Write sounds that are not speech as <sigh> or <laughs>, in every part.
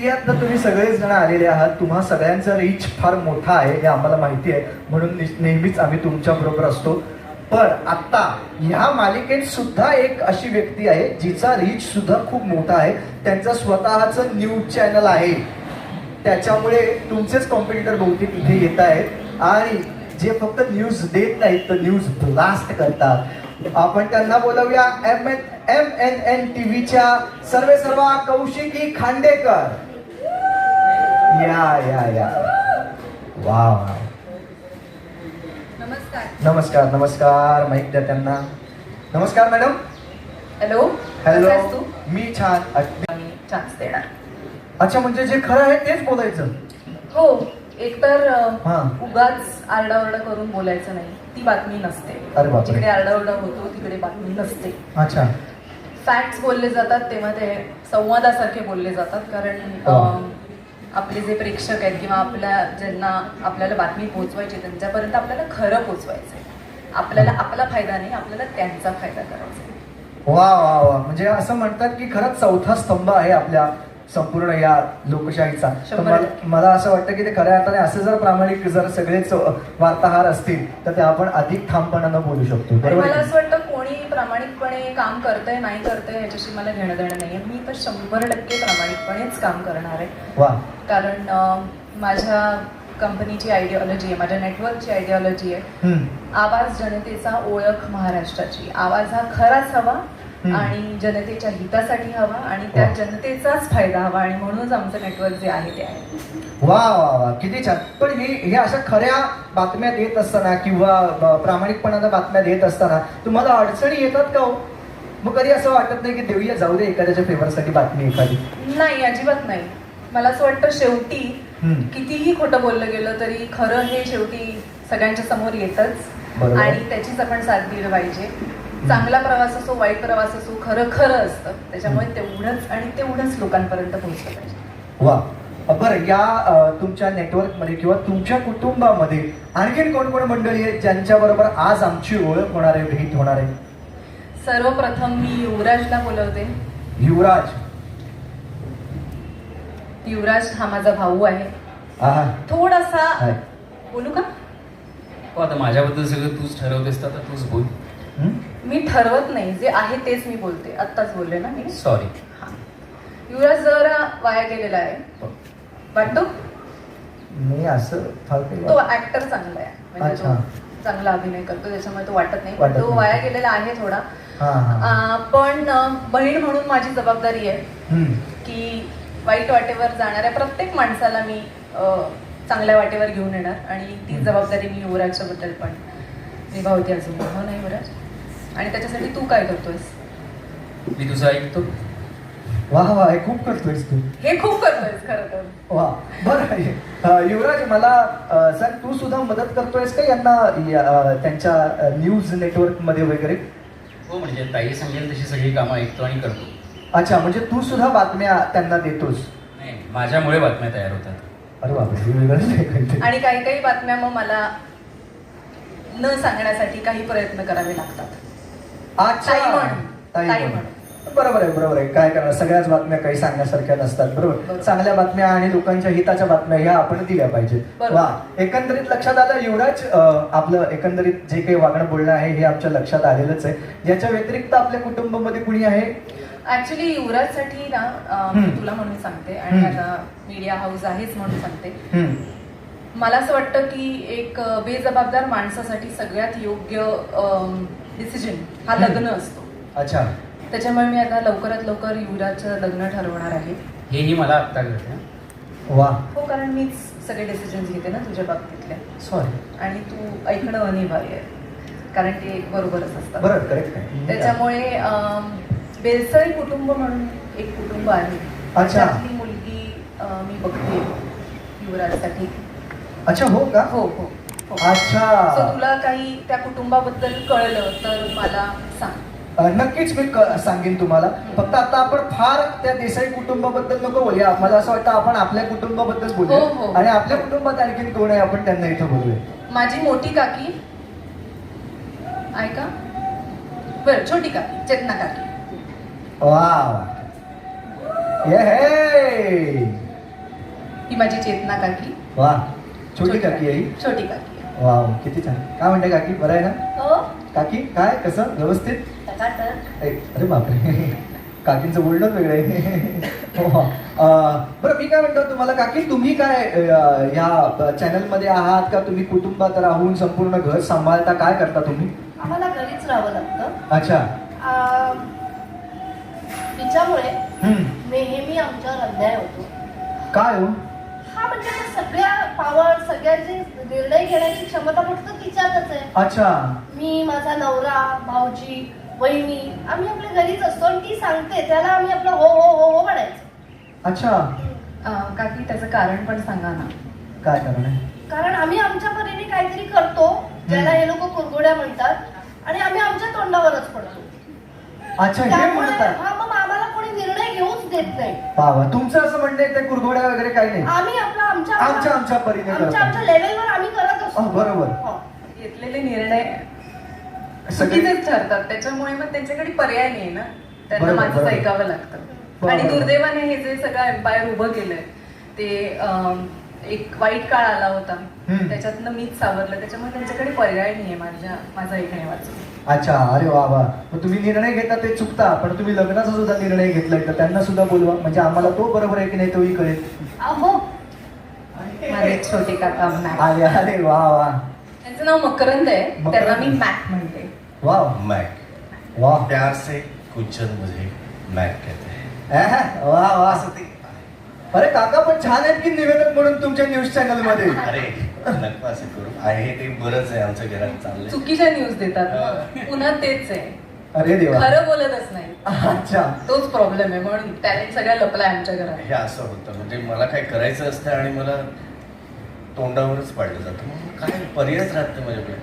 मीडियात तुम्ही सगळेच जण आलेले आहात तुम्हा सगळ्यांचा रीच फार मोठा आहे हे आम्हाला माहिती आहे. म्हणून नेहमीच आम्ही तुमच्या बरोबर असतो. पण आत्ता ह्या मालिकेत सुद्धा एक अशी व्यक्ती आहे जिचा रीच सुद्धा खूप मोठा आहे. त्यांचं स्वतःचं न्यूज चॅनल आहे. त्याच्यामुळे तुमचेच कॉम्पिटिटर बहुतेक इथे येत आहेत. आणि जे फक्त न्यूज देत नाहीत तर न्यूज ब्लास्ट करतात. आपण त्यांना बोलवूया M N M N N टीव्हीच्या सर्वे सर्वा कौशिकी खांडेकर. या या या. वा नमस्कार. नमस्कार नमस्कार माईक द्या त्यांना. नमस्कार मॅडम. हॅलो. हॅलो. मी छान. चान्स देणार. अच्छा म्हणजे जे खरं आहे तेच बोलायचं? हो. एकतर हा. उगाच आरडाओरडा करून बोलायचं नाही. ती बातमी नसते. जिकडे आरडाओरडा होतो तिकडे बातमी नसते. अच्छा. फॅक्ट्स बोलले जातात तेव्हा ते संवादासारखे बोलले जातात. कारण आपले जे प्रेक्षक आहेत किंवा आपल्या ज्यांना आपल्याला बातमी पोहोचवायची आहे, त्यांच्यापर्यंत आपल्याला खरं पोहोचवायचं आहे. आपल्याला आपला फायदा नाही आपल्याला त्यांचा फायदा करायचा आहे. वा वा वा. म्हणजे असं म्हणतात की खरंच चौथा स्तंभ आहे आपल्या संपूर्ण या लोकशाहीचा. मला- असं वाटतं की ते खऱ्या अर्थाने असे जर प्रामाणिक जर सगळेच वार्ताहर असतील तर ते आपण अधिक ठामपणानं बोलू शकतो. मला असं वाटतं कोणी प्रामाणिकपणे काम करतंय नाही करतंय ह्याच्याशी मला घेणं देणं नाहीये मी तर शंभर टक्के प्रामाणिकपणेच काम करणार आहे कारण माझ्या कंपनीची आयडिओलॉजी आहे माझ्या नेटवर्कची आयडिओलॉजी आहे. आवाज जनतेचा ओळख महाराष्ट्राची आवाज हा खराच हवा. आणि जनतेच्या हितासाठी हवा आणि त्या. जनतेचाच फायदा हवा आणि म्हणूनच आमचं नेटवर्क जे आहे ते आहे. वा वा वा किती छान. पण हे हे अशा खऱ्या बातम्या देत असताना किंवा प्रामाणिकपणानं बातम्या देत असताना तुम्हाला अडचणी येतात का हो? मग कधी असं वाटत नाही की देऊया जाऊ दे एखाद्याच्या फेवरसाठी बातमी एखादी. नाही अजिबात नाही. मला असं वाटतं शेवटी. कितीही खोटं बोललं गेलं तरी खरं हे शेवटी सगळ्यांच्या समोर येतच. आणि त्याचीच आपण साथ दिली पाहिजे. चांगला प्रवास असो वाईट प्रवास असो खरं खरं असतं. त्याच्यामुळे तेवढंच आणि तेवढंच लोकांपर्यंत पोहोचलं पाहिजे. वा. बरं या तुमच्या नेटवर्कमध्ये किंवा तुमच्या कुटुंबामध्ये आणखीन कोण कोण मंडळी आहेत ज्यांच्या बरोबर आज आमची ओळख होणार आहे भेट होणार आहे? सर्वप्रथम मी युवराजला बोलवते. युवराज. युवराज हा माझा भाऊ आहे. थोडासा. बोलू का? हो आता माझ्याबद्दल सगळं तूच ठरवतेस तर तूच बोल. हं? मी ठरवत नाही. जे आहे तेच मी बोलते. आत्ताच बोलले ना मी? सॉरी हा. युवराज जरा वाया गेलेला आहे. वाटतो? मी असं फार काही तो ऍक्टर चांगला आहे. म्हणजे अच्छा. तो चांगला अभिनय करतो. त्याच्यामुळे तो वाटत नाही. वाटत तो नाही. वाया गेलेला आहे थोडा. हा हा पण अ, बहीण म्हणून माझी जबाबदारी आहे हं. की वाईट वाटेवर जाणाऱ्या प्रत्येक माणसाला मी अ, चांगल्या वाटेवर घेऊन येणार. आणि ती जबाबदारी मी युवराजच्या बद्दल पण निभावते अजून हो नाही युवराज? आणि त्याच्यासाठी तू काय करतोयस? मी तुझं ऐकतो. वा वा हे खूप करतोयस तू. हे खूप करतोयस खरं तर. वा बरं अ, युवराज मला अ, सांग तू सुद्धा मदत करतोयस का यांना या, अ, त्यांच्या न्यूज नेटवर्कमध्ये वगैरे? हो म्हणजे ताई सांगेल तशी सगळी कामं ऐकतो आणि करतो. अच्छा म्हणजे तू सुद्धा बातम्या त्यांना देतोस? नाही माझ्यामुळे बातम्या तयार होतात. अरे बापरे हे वेगळंच आहे काहीतरी. आणि काही काही बातम्या मग मला न सांगण्यासाठी काही प्रयत्न करावे लागतात. अच्छा ताई म्हण. ताई ताई म्हण. म्हण. बरोबर आहे बरोबर आहे काय करणार सगळ्याच बातम्या काही सांगण्यासारख्या नसतात बरोबर बरोबर. चांगल्या बातम्या आणि लोकांच्या हिताच्या बातम्या ह्या आपण दिल्या पाहिजेत बरोबर. वा एकंदरीत लक्षात आलं युवराज अं, आपलं एकंदरीत जे काही वागणं बोलणं आहे हे आमच्या लक्षात आलेलंच आहे याच्या व्यतिरिक्त आपल्या कुटुंबामध्ये कुणी आहे ऍक्च्युली युवराजसाठी ना अं, मी हम्म. तुला म्हणून सांगते आणि हम्म. आता मीडिया हाऊस आहेच म्हणून सांगते हम्म. मला असं वाटतं की एक अं, बेजबाबदार माणसासाठी सगळ्यात योग्य डिसिजन हा. लग्न असतो. अच्छा. त्याच्यामुळे मी आता लवकरात लवकर युवराजचं लग्न ठरवणार आहे. हेही मला आत्ता कळतं वा. हो कारण मीच सगळे डिसिजन्स घेते ना तुझ्या बाबतीतले. सॉरी आणि तू ऐकणं अनिवार्य आहे. कारण ते बरोबरच असतात बरं करेक्ट आहे. त्याच्यामुळे अं, बेलसळी कुटुंब म्हणून एक कुटुंब आहे. अच्छा. त्यातली मुलगी अं, मी बघते युवराजसाठी. अच्छा हो का? हो हो. हो अच्छा तुला काही त्या कुटुंबाबद्दल कळलं तर मला सांग. अ, नक्कीच मी क- सांगेन तुम्हाला. फक्त आता आपण फार त्या देसाई कुटुंबाबद्दल नको बोलूया. मला असं वाटतं आपण आपल्या कुटुंबाबद्दल हो, हो. बोलूया आणि आपल्या कुटुंबात आणखीन कोण आहे आपण त्यांना इथं बोलूया. माझी मोठी काकी. ऐका. बरं छोटी काकी चेतना काकी. वा ये हे. ही माझी चेतना काकी. वा छोटी काकी आहे ही? छोटी काकी. आहे. वा वा, किती छान. काय म्हणते काकी? बरं आहे ना? हो. काकी काय? कसं? व्यवस्थित? टकाटक. अरे बापरे. काकींचं बोलणंच वेगळं आहे. हो. अं, बरं मी काय म्हणतो तुम्हाला काकी तुम्ही काय अं, ह्या चॅनलमध्ये आहात का? तुम्ही कुटुंबात राहून संपूर्ण घर सांभाळता? काय करता तुम्ही? आम्हाला घरीच राहावं लागतं. अच्छा. आ, तिच्यामुळे हम्म. नेहमी आमच्यावर अन्याय होतो. काय हो? हा म्हणजे त्या सगळ्या पावर सगळ्यांची निर्णय घेण्याची क्षमता फक्त तिच्यातच आहे. अच्छा. मी माझा नवरा भाऊजी वहिनी आम्ही आपल्या घरीच असतो आणि ती सांगते त्याला आम्ही आपलं हो हो हो हो म्हणायचं. अच्छा. अं, काकी त्याचं कारण पण सांगा ना. काय कारण आहे? कारण आम्ही आमच्या परीने काहीतरी करतो ज्याला हे लोक कुरगुड्या म्हणतात आणि आम्ही आमच्या तोंडावरच पडतो. अच्छा हे त्यामुळे म्हणतात. हा देत नाही तुमचं असं म्हणणं आहे ते कुरघोड्या वगैरे काही नाही आम्ही आपला आमच्या आमच्या आमच्या परीने आमच्या करतो. आमच्या लेवलवर आम्ही करत असतो अहो, बरोबर. हो. घेतलेले निर्णय सगळे चुकीचेच ठरतात त्याच्यामुळे मग त्यांच्याकडे पर्याय नाही ना त्यांना बरोबर, माझंच बरोबर. ऐकावं लागतं बरोबर. आणि दुर्दैवाने हे जे सगळं एम्पायर उभं केलंय ते अं, एक वाईट काळ आला होता. त्याच्यातनं मीच सावरलं. त्याच्यामुळे त्यांच्याकडे पर्याय नाहीये माझ्या माझा ऐकणे वाचून. अच्छा अरे वा वा. मग तुम्ही निर्णय घेता ते चुकता पण तुम्ही लग्नाचा सुद्धा निर्णय घेतलाय तर त्यांना सुद्धा बोलवा. म्हणजे आम्हाला तो बरोबर आहे की नाही तोही कळेल. माझे छोटे काका मॅक अरे अरे वा वा. त्यांचं नाव मकरंद आहे. त्यांना मी मॅक म्हणते. वा. मैक. वा. प्यार से कुचल मुझे मैक कहते हैं. अहं, वा वा. असं ते. अरे काका पण छान आहेत की निवेदक म्हणून तुमच्या न्यूज चॅनलमध्ये? अरे नको असं करू. आहे ते बरंच आहे आमच्या घरात चाललंय. चुकीच्या न्यूज देतात. पुन्हा तेच आहे. अरे देवा. खरं बोलतच नाही. अच्छा. तोच प्रॉब्लेम आहे म्हणून टॅलेंट सगळ्या लपलाय आमच्या घरात. हे असं होतं. म्हणजे मला काय करायचं असतं आणि मला तोंडावरच पाडलं जातं. काय पर्यायच राहत नाही माझ्याकडे.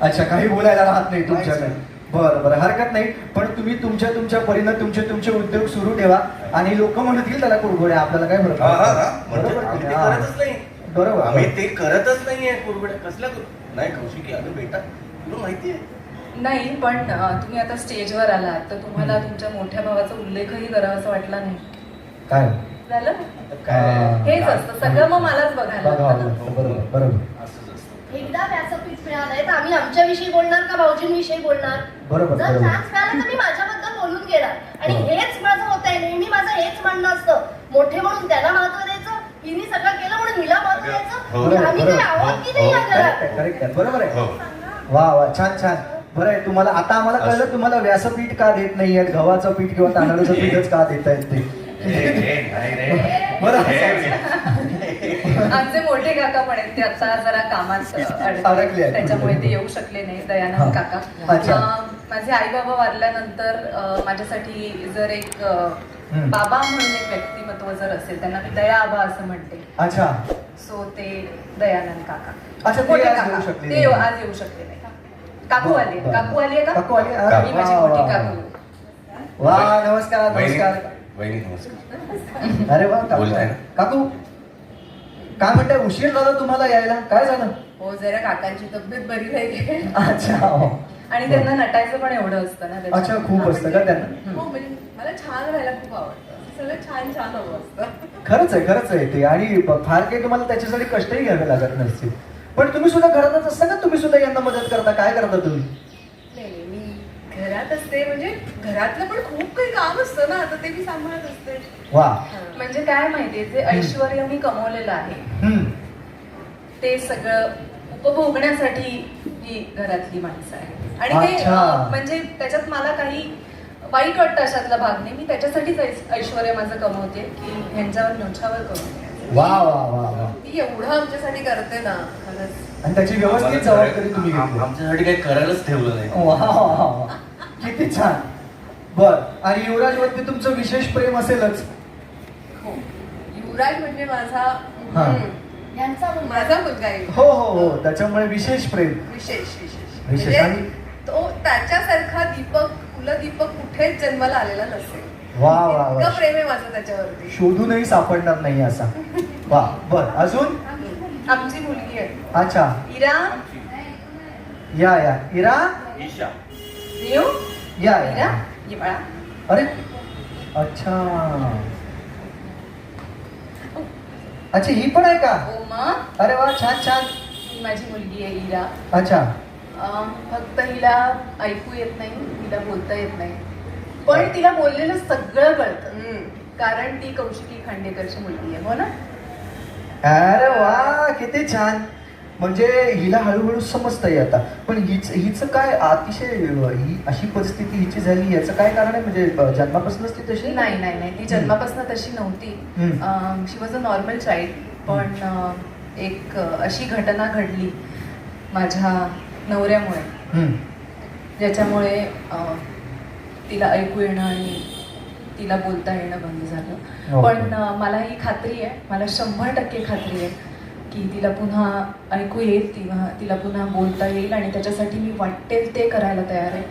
अच्छा काही बोलायला राहत नाही तुमच्याकडे. बरं बरं. हरकत नाही. पण तुम्ही तुमच्या तुमच्या परीनं तुमचे तुमचे उद्योग सुरू ठेवा आणि लोक म्हणतील त्याला कुरघोड्या आपल्याला काय फरक हा, हा? हा. म्हणजे बरोबर आम्ही ते नाही? करतच नाही. बरोबर. आम्ही ते करतच नाहीये कुरबड्या कसल्या करू नाही कौशिकी अगं बेटा. तुला माहिती आहे नाही पण अं, तुम्ही आता स्टेजवर आलात. तर तुम्हाला तुमच्या मोठ्या भावाचा उल्लेखही करावासा वाटला नाही. काय? झालं? काय? हेच असतं. सगळं मग मलाच बघायला बघावं लागतं. लागतं, बरोबर बरोबर. असंच असतं. एकदा व्यासपीठ मिळालंय तर आम्ही आमच्याविषयी बोलणार का भाऊजींविषयी बोलणार? बरोबर जर बरोबर. चान्स मिळाला तर मी माझ्याबद्दल बोलून घेणार. आणि हो. हेच माझं होत आहे. नेहमी माझं हेच म्हणणं असतं. मोठे म्हणून त्याला महत्त्व द्यायचं हिने सगळं केलं म्हणून हिला महत्त्व हो, द्यायचं बरोबर, आम्ही बरोबर. काही आहोत की नाही या हो, करेक्ट आहे बरोबर आहे. हो. वा वा. छान छान. बरं आहे. तुम्हाला आता आम्हाला कळलं तुम्हाला व्यासपीठ का देत नाहीये गव्हाचं पीठ किंवा तांदळाचं पीठच का देत आहेत ते? हे, हे, नाही रे बरं. हे, आमचे मोठे काका पण आहेत ते आता जरा कामात अडकले आहेत. त्याच्यामुळे ते येऊ शकले नाही दयानंद हा. काका अच्छा. अं, माझे आई बाबा वारल्यानंतर अं, माझ्यासाठी जर एक अं, हम्म. बाबा म्हणून एक व्यक्तिमत्व जर असेल त्यांना मी दया आबा असं म्हणते अच्छा सो ते दयानंद काका अच्छा, ते मोठे आज काका. येऊ शकले ते नाही. आज येऊ शकले नाही काकू आली बरं. काकू आली आहे का काकू आली? मी माझी वा, मोठी वा. काकू वा नमस्कार वहिनी नमस्कार वहिनी नमस्कार अरे वा काकू बोलताय ना? काकू काय म्हणताय? उशीर झाला तुम्हाला यायला? काय झालं? हो जरा काकांची तब्येत बरी नाही अच्छा हो. आणि त्यांना नटायचं पण एवढं असतं ना. अच्छा खूप असतं का त्यांना? हो म्हणजे मला छान राहायला खूप आवडतं. सगळं छान छान हवं असतं. खरंच आहे खरंच आहे ते. आणि फार काही तुम्हाला त्याच्यासाठी कष्टही घ्यावे लागत नसतील. पण तुम्ही सुद्धा घरातच असता का? तुम्ही सुद्धा यांना मदत करता? काय करता तुम्ही? घरात असते म्हणजे घरातलं पण खूप काही काम असतं ना आता ते मी सांभाळत असते. वा. म्हणजे काय माहितीये जे ऐश्वर मी कमवलेलं आहे हम्म. ते सगळं उपभोगण्यासाठी ही घरातली माणसं आहे आणि ते म्हणजे त्याच्यात मला काही वाईट वाटतं अशातला भाग नाही. मी त्याच्यासाठीच ऐश्वर्य माझं कमवते की ह्यांच्यावर न्योछावर कमवते वा वा वा वा. ती एवढं आमच्यासाठी करते ना खरंच. आणि त्याची व्यवस्थित जबाबदारी तुम्ही घेतली. आमच्यासाठी काही करायलाच ठेवलं नाही. वा वा वा वा. किती छान. बर. आणि युवराजवरती तुमचं विशेष प्रेम असेलच. हो. युवराज म्हणजे माझा हा. हम्म, यांचा मुलगा. माझा मुलगा आहे. हो हो हो. त्याच्यामुळे विशेष प्रेम. विशेष विशेष. विशेष. म्हणजे आणि- तो त्याच्यासारखा दीपक कुलदीपक कुठेच जन्माला आलेला नसेल. वा वा वा. इतकं प्रेम आहे माझं त्याच्यावरती. शोधूनही सापडणार नाही असा. वा बर. अजून? आमची मुलगी आहे. अच्छा. इरा? या या. इरा? ईशा येऊ या या. ये बाळा अरे अच्छा अच्छा ही पण आहे का हो मग अरे वा छान छान ही माझी मुलगी आहे इरा अच्छा अं, फक्त हिला ऐकू येत नाही हिला बोलता येत नाही पण तिला बोललेलं सगळं कळतं कारण ती कौशिकी खांडेकरची मुलगी आहे हो ना अरे वा किती छान म्हणजे हिला हळूहळू समजतंय आता पण हिच हिचं काय अतिशय ही अशी परिस्थिती हिची झाली याचं काय कारण आहे? म्हणजे जन्मापासूनच ती तशी? नाही नाही नाही. ती जन्मापासून तशी नव्हती. She was a normal child पण एक अशी घटना घडली माझ्या नवऱ्यामुळे. ज्याच्यामुळे तिला ऐकू येणं आणि तिला बोलता येणं बंद झालं. पण मला ही खात्री आहे. मला शंभर टक्के खात्री आहे. की तिला पुन्हा ऐकू येईल तिला तिला पुन्हा बोलता येईल आणि त्याच्यासाठी मी वाटेल ते करायला तयार आहे.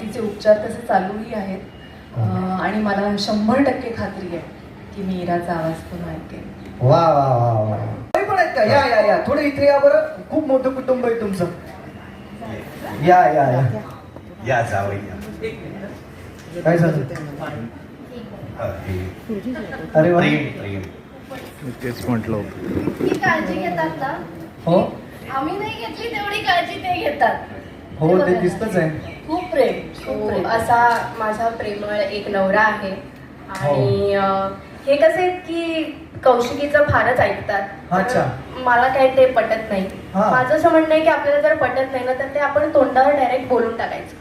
तिचे उपचार तसे चालूही आहेत. अं, आणि मला शंभर टक्के खात्री आहे की मी इराचा आवाज पुन्हा ऐकेन. वा वा वा वा. पण आहेत का या या या. थोडं इथे या बरं. खूप मोठं कुटुंब आहे तुमचं. या या या. या जावई या. काय झालं? हा, हे अरे वा. प्रेम. तेच म्हटलं होतं. ही काळजी घेतात ना? हो. आम्ही नाही घेतली तेवढी काळजी ते घेतात. हो ते. दिसतच आहे. खूप प्रेम खूप हो, प्रेम. असा माझा प्रेमळ एक नवरा आहे. आणि अं, हे कसे की कौशिकीचं फारच ऐकतात. अच्छा. तर मला काही ते पटत नाही. हा. माझं असं म्हणणं आहे की आपल्याला जर पटत नाही ना तर ते आपण तोंडावर डायरेक्ट बोलून टाकायचं.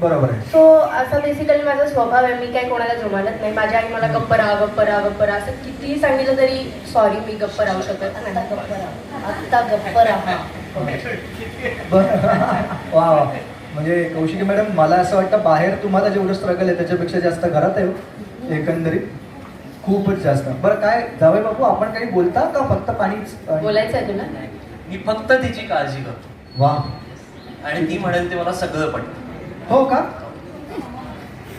बरोबर आहे. सो असा बेसिकली माझा स्वभाव आहे मी काही कोणाला जुमानत नाही. माझी आई मला गप्प राहा गप्प राहा गप्प राहा. असं कितीही सांगितलं तरी सॉरी मी गप्प राहू शकत नाही. गप्प राहा. आत्ता गप्प राहा. <laughs> बरं. वा वा म्हणजे कौशिकी मॅडम मला असं वाटतं बाहेर तुम्हाला जेवढं स्ट्रगल आहे त्याच्यापेक्षा जास्त घरात आहे हो. एकंदरीत. खूपच जास्त. बरं काय जावई बापू आपण काही बोलता का फक्त पाणीच बोलायचं आहे तुला? मी फक्त तिची काळजी करतो. वा आणि ती म्हणेल ते मला सगळं पटतं. हो का?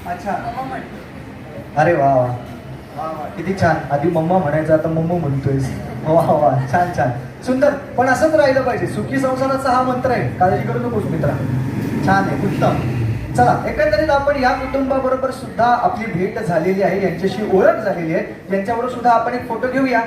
अच्छा. अरे वा वा. किती छान. आधी मम्मा म्हणायचं आता मम्मा म्हणतोय वा वा छान छान. सुंदर. पण असंच राहिलं पाहिजे. सुखी संसाराचा हा मंत्र आहे. काळजी करू नकोस मित्रा. छान आहे उत्तम. चला एकंदरीत आपण या कुटुंबाबरोबर सुद्धा आपली भेट झालेली आहे. यांच्याशी ओळख झालेली आहे. यांच्याबरोबर सुद्धा आपण एक फोटो घेऊया.